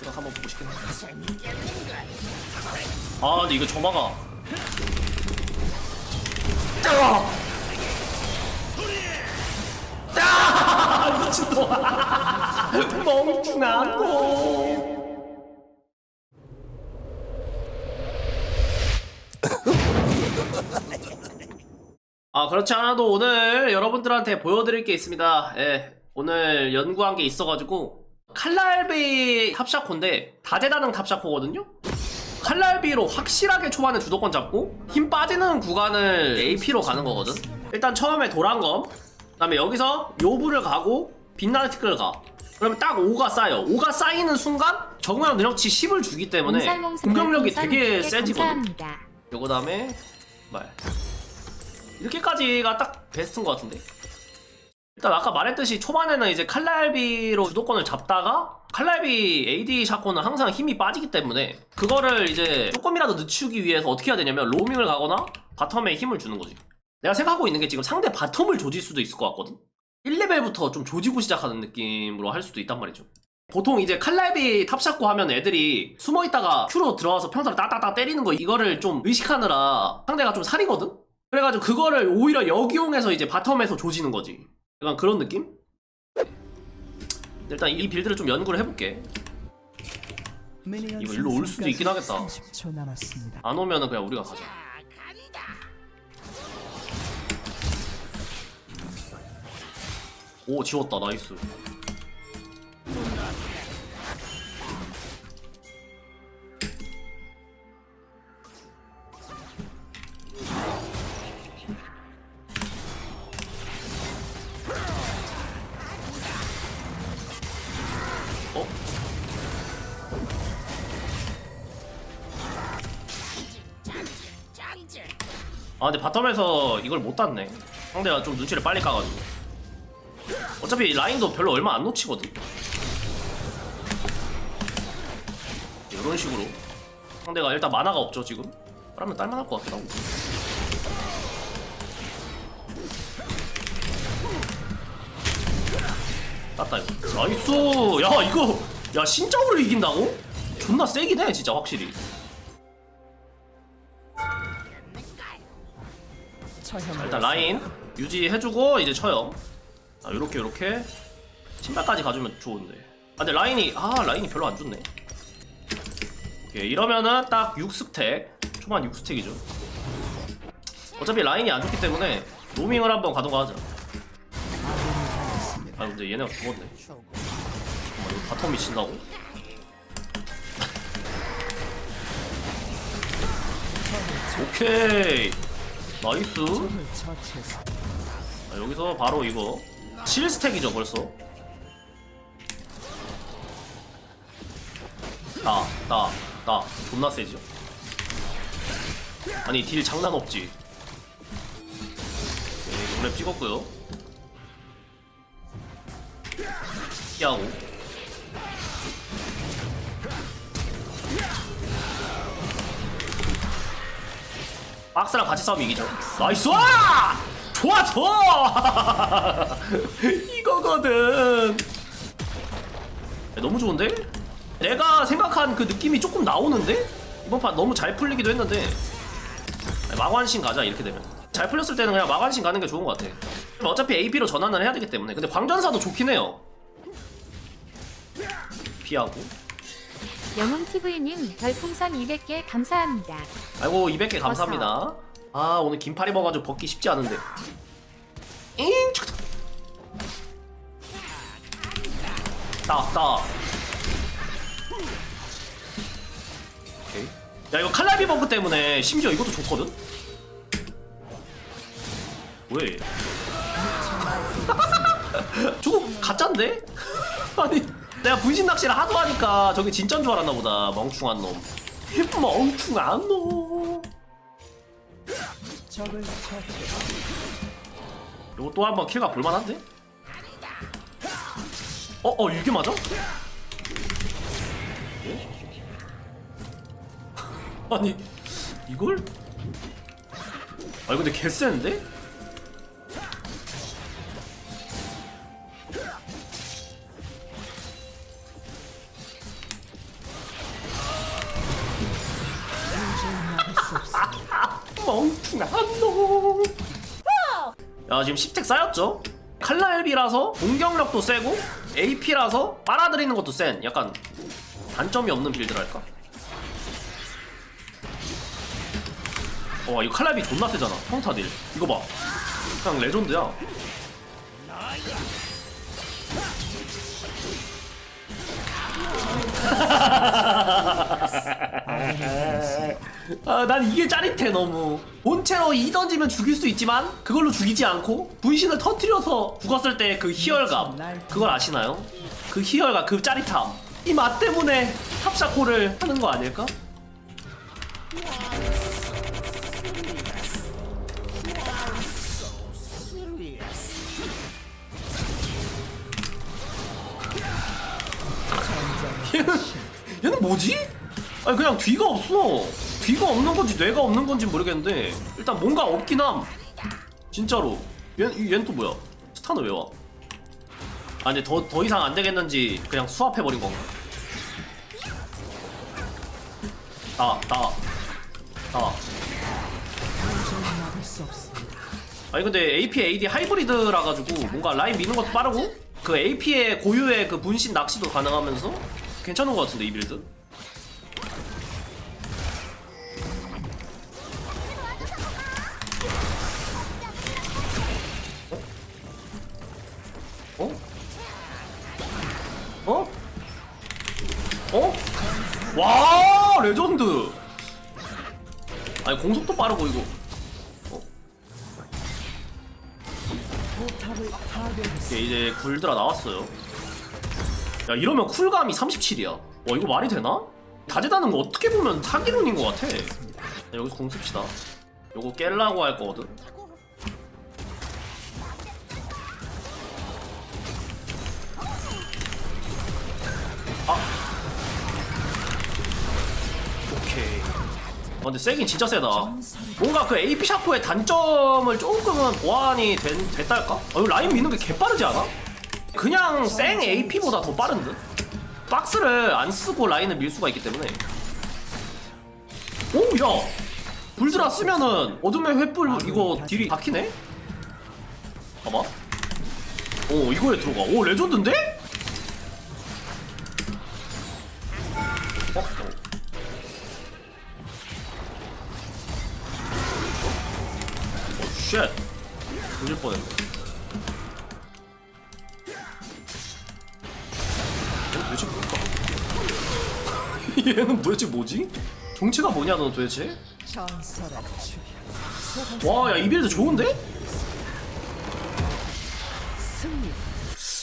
생각 한번 보고 싶긴 해. 아 근데 이거 짜! 짜! 미친놈 멍충한 놈 아 그렇지 않아도 오늘 여러분들한테 보여드릴 게 있습니다 예 오늘 연구한 게 있어가지고 칼날비 탑샤코인데 다재다능 탑샤코거든요? 칼날비로 확실하게 초반에 주도권 잡고 힘 빠지는 구간을 AP로 가는 거거든? 일단 처음에 도란검 그 다음에 여기서 요부를 가고 빛나는 티끌을 가. 그러면 딱 5가 쌓여. 5가 쌓이는 순간 적응형 능력치 10을 주기 때문에 공격력이 되게 100개 세지거든. 요거 다음에 말. 이렇게까지가 딱 베스트인 것 같은데 일단 아까 말했듯이 초반에는 이제 칼날비로 주도권을 잡다가 칼날비 AD 샷건은 항상 힘이 빠지기 때문에 그거를 이제 조금이라도 늦추기 위해서 어떻게 해야 되냐면 로밍을 가거나 바텀에 힘을 주는 거지. 내가 생각하고 있는 게 지금 상대 바텀을 조질 수도 있을 것 같거든? 1레벨부터 좀 조지고 시작하는 느낌으로 할 수도 있단 말이죠. 보통 이제 칼날비 탑샷고 하면 애들이 숨어있다가 큐로 들어와서 평타를 따따따 때리는 거 이거를 좀 의식하느라 상대가 좀 살이거든? 그래가지고 그거를 오히려 역이용해서 이제 바텀에서 조지는 거지 약간 그런 느낌? 일단 이 빌드를 좀 연구를 해볼게 이거 일로 올 수도 있긴 하겠다. 30초 남았습니다. 안 오면은 그냥 우리가 가자 오 지웠다 나이스 아 근데 바텀에서 이걸 못 땄네. 상대가 좀 눈치를 빨리 까가지고. 어차피 라인도 별로 얼마 안 놓치거든. 이런 식으로. 상대가 일단 만화가 없죠 지금. 그러면 딸만할 것 같기도 하고. 땄다 이거. 나이스! 야 이거! 야 신적으로 이긴다고? 존나 세긴 해 진짜 확실히 라인 유지해주고 이제 처형 아 요렇게 요렇게. 신발까지 가주면 좋은데. 아 근데 라인이 아 라인이 별로 안 좋네. 오케이 이러면은 딱 6스택. 초반 6스택이죠. 어차피 라인이 안 좋기 때문에 로밍을 한번 가던가 하자. 아 근데 얘네가 죽었네. 잠깐만 이거 바텀 미친다고? 오케이 나이스. 아, 여기서 바로 이거. 7스택이죠 벌써. 나, 나, 나. 존나 세죠. 아니 딜 장난 없지. 네, 노래 찍었고요. 피하고 박스랑 같이 싸우면 이기죠. 나이스! 좋았어 이거거든. 야, 너무 좋은데? 내가 생각한 그 느낌이 조금 나오는데? 이번 판 너무 잘 풀리기도 했는데. 야, 마관신 가자 이렇게 되면. 잘 풀렸을 때는 그냥 마관신 가는 게 좋은 것 같아. 어차피 AP로 전환을 해야 되기 때문에. 근데 광전사도 좋긴 해요. 피하고 영웅TV님 별풍선 200개 감사합니다. 아이고 200개 감사합니다. 아 오늘 긴팔 입어가지고 벗기 쉽지 않은데. 잉 촥. 따 따. 오케이. 야 이거 칼라비 버프 때문에 심지어 이것도 좋거든. 왜? 저거 가짠데? 아니 내가 분신 낚시를 하도 하니까 저게 진짜인 줄 알았나 보다 멍충한 놈 멍충한 놈. 이거 또 한 번 킬가 볼만한데? 어? 어 이게 맞아? 예? 아니 이걸? 아 이거 근데 개쎄 는데? 한동 야 지금 10택 쌓였죠? 칼날비라서 공격력도 세고 AP라서 빨아들이는 것도 센 약간 단점이 없는 빌드랄까? 와 이거 칼날비 존나 세잖아 평타딜 이거 봐 그냥 레전드야 아, 난 이게 짜릿해 너무 본체로 이 던지면 죽일 수 있지만 그걸로 죽이지 않고 분신을 터트려서 죽었을 때 그 희열감 그걸 아시나요? 그 희열감 그 짜릿함 이 맛 때문에 탑샤코를 하는 거 아닐까? 얘는, 얘는 뭐지? 아니 그냥 뒤가 없어 뒤가 없는 건지 뇌가 없는 건지 모르겠는데 일단 뭔가 없긴 함 진짜로 얘, 얘는 또 뭐야 스타는 왜 와? 아 근데 더, 더 이상 안 되겠는지 그냥 수합해버린 건가? 막을 수 없습니다. 아니 근데 AP, AD 하이브리드라 가지고 뭔가 라인 미는 것도 빠르고 그 AP의 고유의 그 분신 낚시도 가능하면서 괜찮은 것 같은데 이 빌드? 레전드 아니 공속도 빠르고 이거 파괴했습니다. 이게 이제 굴드라 나왔어요. 야 이러면 쿨감이 37이야. 와 이거 말이 되나? 다재다는 거 어떻게 보면 사기론인 것 같아. 야, 여기서 공 씁시다. 요거 깰라고 할 거거든. 아 근데 세긴 진짜 세다. 뭔가 그 AP 샤코의 단점을 조금은 보완이 된, 됐달까? 아, 이거 라인 미는 게 개빠르지 않아? 그냥 생 AP보다 더 빠른 듯? 박스를 안 쓰고 라인을 밀 수가 있기 때문에 오! 야! 불드라 쓰면은 어둠의 횃불 이거 딜이 박히네? 봐봐 오 이거에 들어가 오 레전드인데? 쉣. 조질 뻔했네. 얘는 도대체 뭘까? 얘는 도대체 뭐지? 정체가 뭐냐, 너 도대체? 와, 야, 이 빌드 좋은데?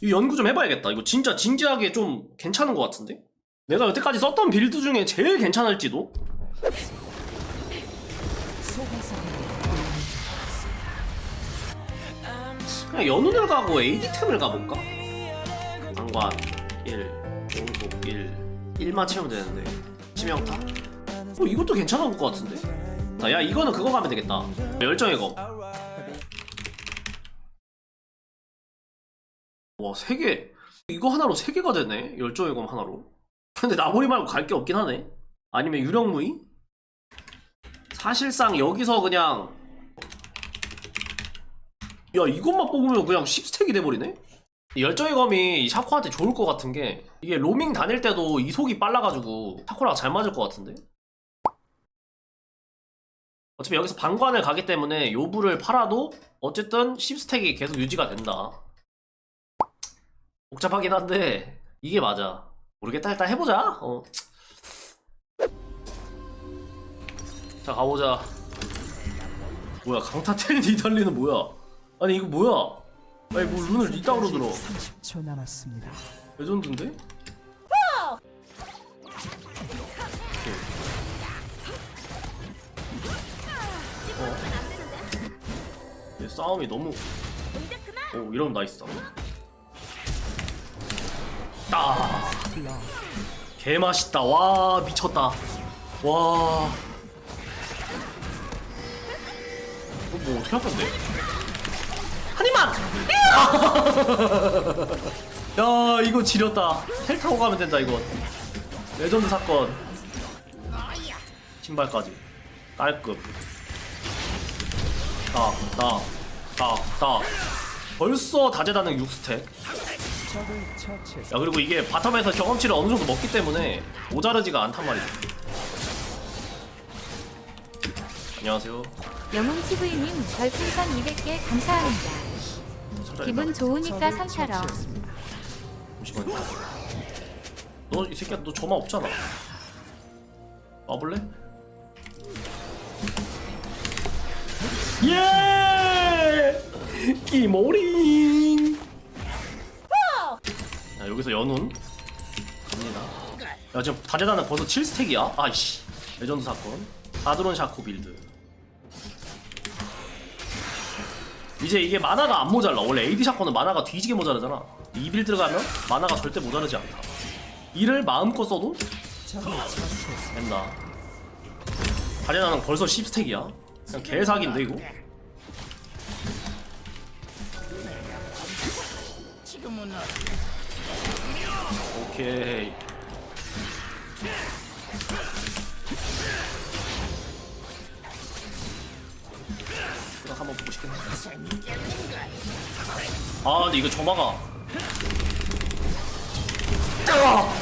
이 연구 좀 해봐야겠다. 이거 진짜 진지하게 좀 괜찮은 것 같은데? 내가 여태까지 썼던 빌드 중에 제일 괜찮을지도? 그냥 연운을 가고 AD템을 가볼까? 방관 1, 공속 1 1만 채우면 되는데 치명타? 어 이것도 괜찮은 것 같은데? 아, 야 이거는 그거 가면 되겠다 열정의 검 와, 세 개. 이거 하나로 세 개가 되네. 열정의 검 하나로. 근데 나보리 말고 갈 게 없긴 하네. 아니면 유령무이? 사실상 여기서 그냥 야 이것만 뽑으면 그냥 10스택이 돼버리네? 이 열정의 검이 이 샤코한테 좋을 것 같은 게 이게 로밍 다닐 때도 이속이 빨라가지고 샤코랑 잘 맞을 것 같은데? 어차피 여기서 방관을 가기 때문에 요부를 팔아도 어쨌든 10스택이 계속 유지가 된다 복잡하긴 한데 이게 맞아 모르겠다 일단 해보자 어. 자 가보자 뭐야 강타텐 니달리는 뭐야 아니 이거 뭐야 아니 뭐 룬을 이따구로 들어 30초 남았습니다. 레전드인데? 오케이. 어. 얘 싸움이 너무 오 이러면 나이스다 아 플러. 개맛있다 와 미쳤다 와 이거 뭐 어떻게 할 건데 한이만 야 이거 지렸다. 텔 타고 가면 된다 이거. 레전드 사건. 신발까지. 깔끔. 딱딱딱딱 벌써 다재다능 6스택. 적을 처치했습니다. 야 그리고 이게 바텀에서 경험치를 어느 정도 먹기 때문에 모자르지가 않단 말이야. 안녕하세요. 영웅 TV님 별풍선 200개 감사합니다. 기분 좋으니까 적을 선처럼. 처치했습니다. 잠시만요 너 이 새끼야 너 저만 없잖아 와볼래? 예! 끼모링 야 여기서 연운 갑니다 야 지금 다재다는 벌써 7스택이야? 아이씨 레전드 사건 다드론 샤코 빌드 이제 이게 만화가 안 모자라. 원래 AD 샷건은 만화가 뒤지게 모자라잖아. 이 빌드 가면 만화가 절대 모자르지 않다. 이를 마음껏 써도. 된다. 다재다는 벌써 10스택이야. 그냥 개사기인데 이거? 오케이 아 근데 이거 점화가 아!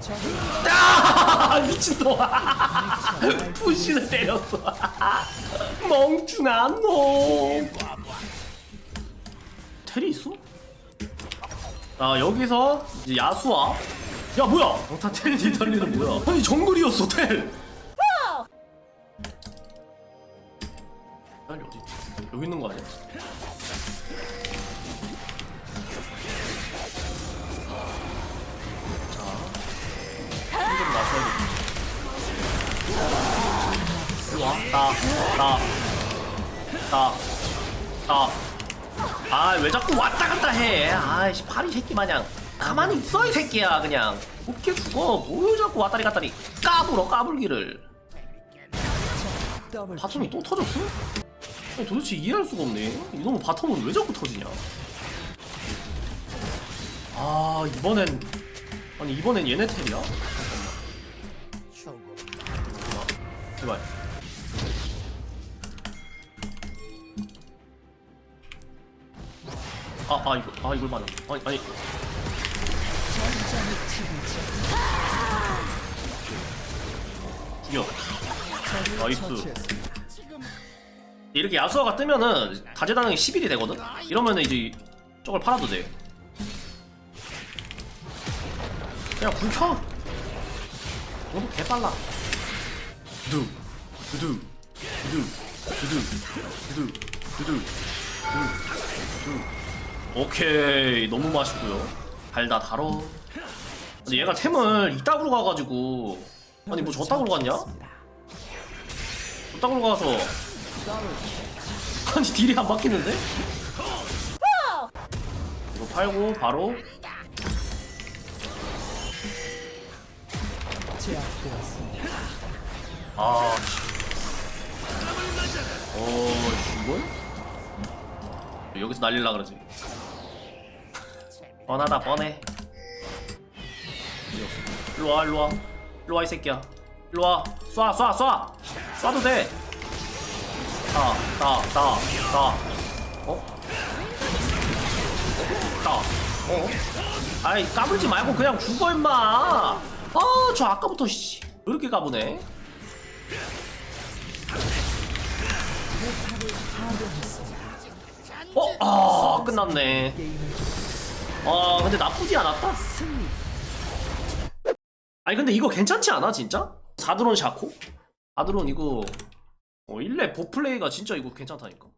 적을 아! 미친놈. 푸시를 때렸어. 멍충한 놈 텔이 있어? 아 여기서 이제 야수와 야 뭐야? 다 텔이 뒤달리는 뭐야. 아니 정글이었어 텔 텔이 어디 있지? 여기 있는 거 아니야? 자, 힘좀. 일로 와. 나, 나, 나, 나. 아, 왜 자꾸 왔다 갔다 해? 아이씨, 파리 새끼 마냥. 가만히 있어, 이 새끼야, 그냥. 웃겨 죽어. 뭘 자꾸 왔다리 갔다리. 까불어, 까불기를. 바텀이 또 터졌어? 아니, 도대체 이해할 수가 없네. 이놈의 바텀은 왜 자꾸 터지냐? 아, 이번엔. 아니, 이번엔 얘네 텔이야? 잠깐만. 제발. 아, 아, 이거, 아, 이걸 맞아. 아니, 아니. 죽여. 나이스. 이렇게 야수아가 뜨면은 다재다능이 11이 되거든? 이러면은 이제 저걸 팔아도 돼. 그냥 불 켜! 너무 개빨라. 두두, 두두, 두두, 두두, 두두, 두두, 두두. 오케이. 너무 맛있고요 달다 달어. 근데 얘가 템을 이따구로 가가지고 아니 뭐 저따구로 갔냐? 저따구로 가서 아니 딜이 안 바뀌는데? 이거 팔고 바로. 아 어, 이걸? 여기서 날릴라 그러지. 뻔하다 뻔해. 일로 와 일로 와 일로 와 이 새끼야. 일로 와 쏴 쏴 쏴 쏴도 돼. 따 따 따 따 어? 따 어? 아이 까불지 말고 그냥 죽어 임마. 아 저 아까부터 씨 이렇게 까부네. 어? 아 끝났네 아 근데 나쁘지 않았다. 아니 근데 이거 괜찮지 않아 진짜? 4드론 샤코? 4드론 이거 어 1렙 보플레이가 진짜 이거 괜찮다니까